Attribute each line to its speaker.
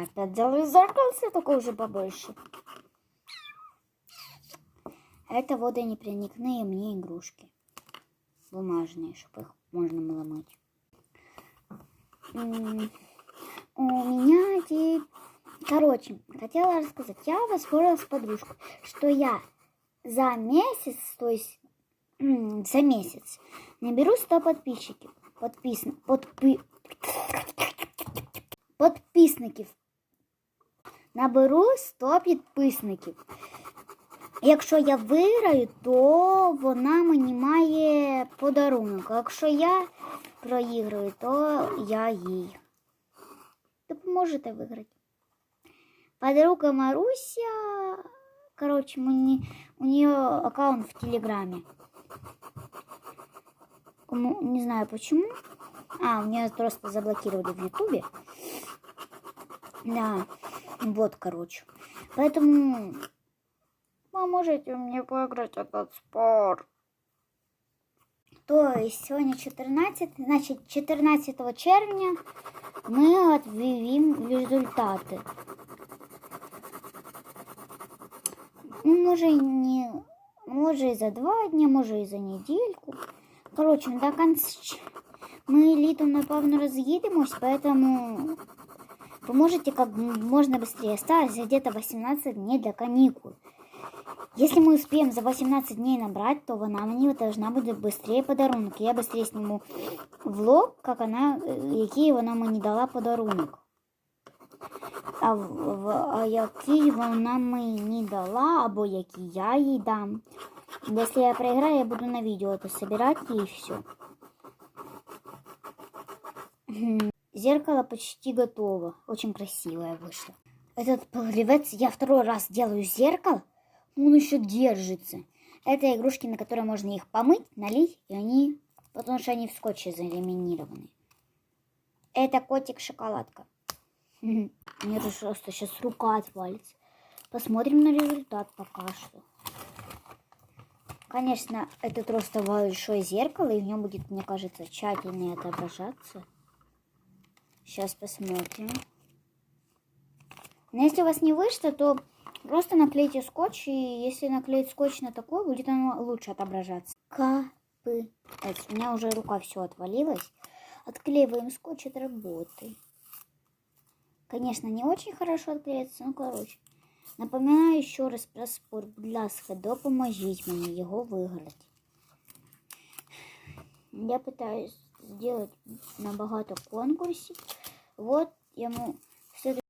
Speaker 1: я опять делаю зеркальце, только уже побольше. Это водонепроникные мне игрушки. Бумажные, чтобы их можно было мыть. У меня те... Короче, хотела рассказать. Я воспользовалась подружкой, что я за месяц, то есть за месяц, наберу 100 подписчиков. Подпис... Подпи... Подписників Наберу 100 підписників. Якщо я виграю, то вона мені має подарунок. А якщо я проіграю, то я їй. Допоможете виграти. Подруга Маруся, короче, мне, у нее аккаунт в Телеграме. Кому- Не знаю почему. А, у нее просто заблокировали в Ютубе. Да, вот, короче. Поэтому поможете мне выиграть этот спор. То есть сегодня 14, значит 14 червня мы объявим результаты. Ну, може, і не, може і за два дні, може і за недельку. Коротше, до конца ми літом, напевно, роз'їдемось, поэтому поможете как можно быстрее. Осталось где-то 18 дней до каникул. Если мы успеем за 18 дней набрать, то она мне должна будет быстрее подарунок. Я быстрее сниму влог, как она, э, який вона мені дала подарунок. А, в- в- а який вона мені дала, або який я їй дам. Если я проиграю, я буду на видео это собирать и все. Зеркало почти готово. Очень красивое вышло. Этот погребец, я второй раз делаю зеркало, он еще держится. Это игрушки, на которые можно их помыть, налить, и они, потому что они в скотче заламинированы. Это котик-шоколадка. Мне же просто сейчас рука отвалится. Посмотрим на результат пока что. Конечно, это просто большое зеркало, и в нем будет, мне кажется, тщательнее отображаться. Сейчас посмотрим. Но если у вас не вышло, то просто наклейте скотч, и если наклеить скотч на такой, будет оно лучше отображаться. Капец. У меня уже рука все отвалилась. Отклеиваем скотч от работы. Конечно, не очень хорошо отклеится, ну короче. Напоминаю еще раз про спор. Будь ласка, допоможіть мені його виграти. Я пытаюсь сделать набагато конкурсів. Вот йому